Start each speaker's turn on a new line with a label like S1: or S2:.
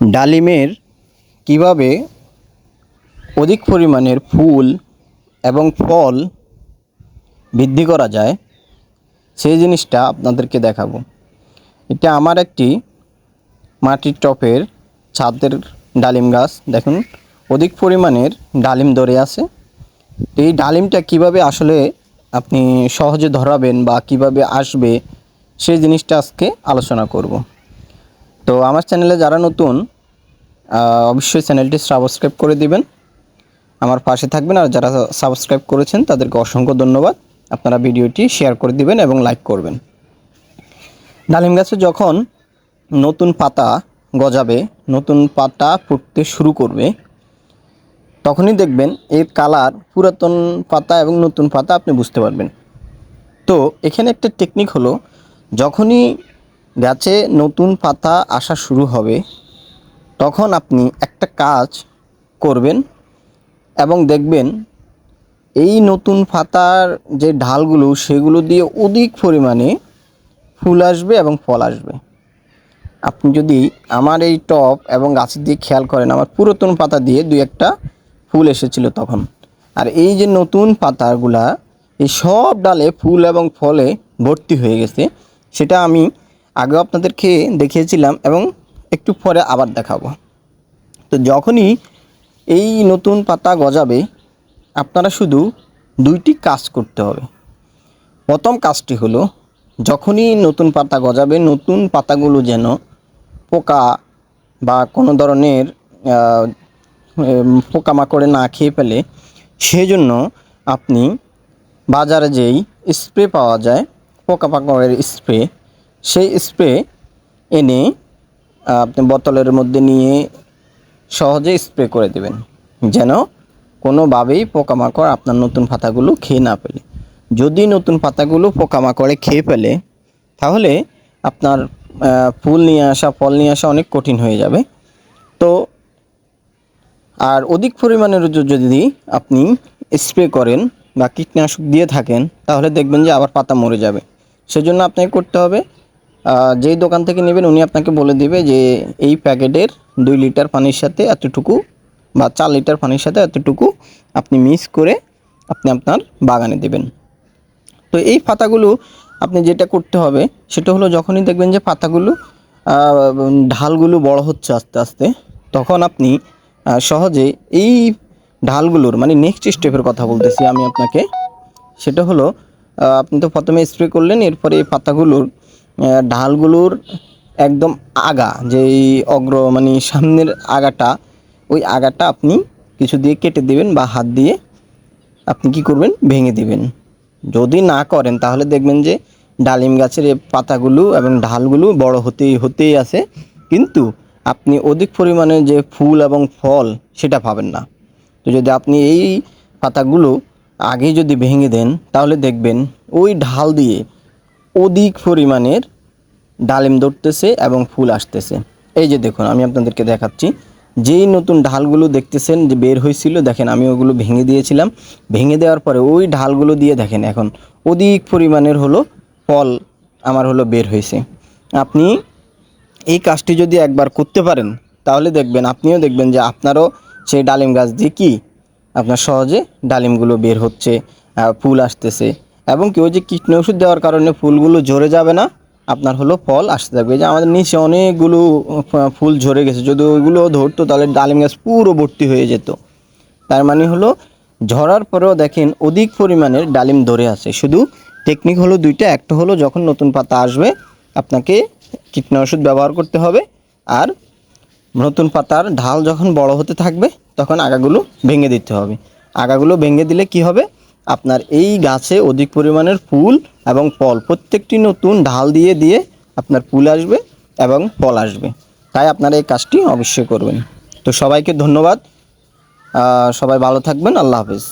S1: ডালিমের কীভাবে অধিক পরিমাণের ফুল এবং ফল বৃদ্ধি করা যায়, সেই জিনিসটা আপনাদেরকে দেখাবো। এটা আমার একটি মাটির টপের ছাদের ডালিম গাছ। দেখুন, অধিক পরিমাণের ডালিম ধরে আছে। এই ডালিমটা কীভাবে আসলে আপনি সহজে ধরাবেন বা কীভাবে আসবে, সেই জিনিসটা আজকে আলোচনা করব। তো আমার চ্যানেলে যারা নতুন অবশ্যই চ্যানেলটি সাবস্ক্রাইব করে দিবেন। আমার পাশে থাকবেন আর যারা সাবস্ক্রাইব করেছেন, তাদেরকে অসংখ্য ধন্যবাদ। আপনারা ভিডিওটি শেয়ার করে দিবেন এবং লাইক করবেন। ডালিম গাছে যখন নতুন পাতা গজাবে, নতুন পাতা ফুটতে শুরু করবে, তখনই দেখবেন এর কালার পুরাতন পাতা এবং নতুন পাতা আপনি বুঝতে পারবেন। তো এখানে একটা টেকনিক হলো, যখনই গাছে নতুন পাতা আসা শুরু হবে। তখন আপনি একটা কাজ করবেন এবং দেখবেন এই নতুন পাতার যে ঢালগুলো, সেগুলো দিয়ে অধিক পরিমাণে ফুল আসবে এবং ফল আসবে। আপনি যদি আমার এই টপ এবং গাছের দিয়ে খেয়াল করেন, আমার পুরাতন পাতা দিয়ে দুই একটা ফুল এসেছিল তখন। আর এই যে নতুন পাতাগুলা, এই সব ডালে ফুল এবং ফলে ভর্তি হয়ে গেছে, সেটা আমি আগে আপনাদেরকে দেখিয়েছিলাম এবং একটু পরে আবার দেখাবো। তো যখনই এই নতুন পাতা গজাবে, আপনারা শুধু দুইটি কাজ করতে হবে। প্রথম কাজটি হলো, যখনই নতুন পাতা গজাবে, নতুন পাতাগুলো যেন পোকা বা কোনো ধরনের পোকামাকড়ে না খেয়ে ফেলে, সেজন্য আপনি বাজারে যেই স্প্রে পাওয়া যায়, পোকামাকড়ের স্প্রে সেই স্প্রে এনে আপনি বোতলের মধ্যে নিয়ে সহজে স্প্রে করে দেবেন। যেন কোনোভাবেই পোকামাকড় আপনার নতুন পাতাগুলো খেয়ে না ফেলে। যদি নতুন পাতাগুলো পোকামাকড়ে খেয়ে ফেলে, তাহলে আপনার ফুল নিয়ে আসা, ফল নিয়ে আসা অনেক কঠিন হয়ে যাবে। তো, আর অধিক পরিমাণের যদি আপনি স্প্রে করেন বা কীটনাশক দিয়ে থাকেন, তাহলে দেখবেন যে আবার পাতা মরে যাবে। সেজন্য আপনাকে করতে হবে যেই দোকান থেকে নেবেন, উনি আপনাকে বলে দিবে যে এই প্যাকেটের দুই লিটার পানির সাথে এতটুকু বা চার লিটার পানির সাথে এতটুকু আপনি মিক্স করে আপনি আপনার বাগানে দেবেন। তো এই পাতাগুলো আপনি যেটা করতে হবে, সেটা হলো যখনই দেখবেন যে পাতাগুলো ঢালগুলো বড় হচ্ছে আস্তে আস্তে, তখন আপনি সহজে এই ঢালগুলোর মানে নেক্সট স্টেপের কথা বলতেছি আমি আপনাকে। সেটা হলো আপনি তো প্রথমে স্প্রে করলেন, এরপরে এই পাতাগুলোর ঢালগুলোর একদম আগা, যেই অগ্র মানে সামনের আগাটা, ওই আগাটা আপনি কিছু দিয়ে কেটে দিবেন বা হাত দিয়ে আপনি কি করবেন? ভেঙে দিবেন। যদি না করেন, তাহলে দেখবেন যে ডালিম গাছের পাতাগুলো এবং ঢালগুলো বড় হতেই হতেই আছে। কিন্তু আপনি অধিক পরিমাণে যে ফুল এবং ফল, সেটা পাবেন না। তো যদি আপনি এই পাতাগুলো আগে যদি ভেঙে দেন, তাহলে দেখবেন ওই ঢাল দিয়ে অধিক পরিমাণের ডালিম ধরতেছে এবং ফুল আসতেছে। এই যে দেখুন, আমি আপনাদেরকে দেখাচ্ছি। যেই নতুন ঢালগুলো দেখতেছেন যে বের হয়েছিল, দেখেন আমি ওগুলো ভেঙে দিয়েছিলাম। ভেঙে দেওয়ার পরে ওই ঢালগুলো দিয়ে দেখেন, এখন অধিক পরিমাণের হলো ফল আমার হলো বের হয়েছে। আপনি এই কাজটি যদি একবার করতে পারেন, তাহলে দেখবেন, আপনিও দেখবেন যে আপনারও সেই ডালিম গাছ দিয়ে কি আপনার সহজে ডালিমগুলো বের হচ্ছে ফুল আসতেছে। এবং কেউ যে কীটনাশক ওষুধ দেওয়ার কারণে ফুলগুলো ঝরে যাবে না, আপনার হলো ফল আসতে থাকবে। যে আমাদের নিচে অনেকগুলো ফুল ঝরে গেছে, যদি ওইগুলো ধরতো তাহলে ডালিম গাছ পুরো ভর্তি হয়ে যেত। তার মানে হলো, ঝরার পরেও দেখেন অধিক পরিমাণের ডালিম ধরে আছে। শুধু টেকনিক হলো দুইটা, একটা হলো যখন নতুন পাতা আসবে, আপনাকে কীটনাশক ব্যবহার করতে হবে, আর নতুন পাতার ঢাল যখন বড় হতে থাকবে, তখন আগাগুলো ভেঙে দিতে হবে। আগাগুলো ভেঙে দিলে কি হবে? আপনার এই গাছে অধিক পরিমাণের ফুল এবং ফল, প্রত্যেকটি নতুন ঢাল দিয়ে দিয়ে আপনার ফুল আসবে এবং ফল আসবে। তাই আপনারা এই কাজটি অবশ্যই করবেন। তো সবাইকে ধন্যবাদ। সবাই ভালো থাকবেন। আল্লাহ হাফেজ।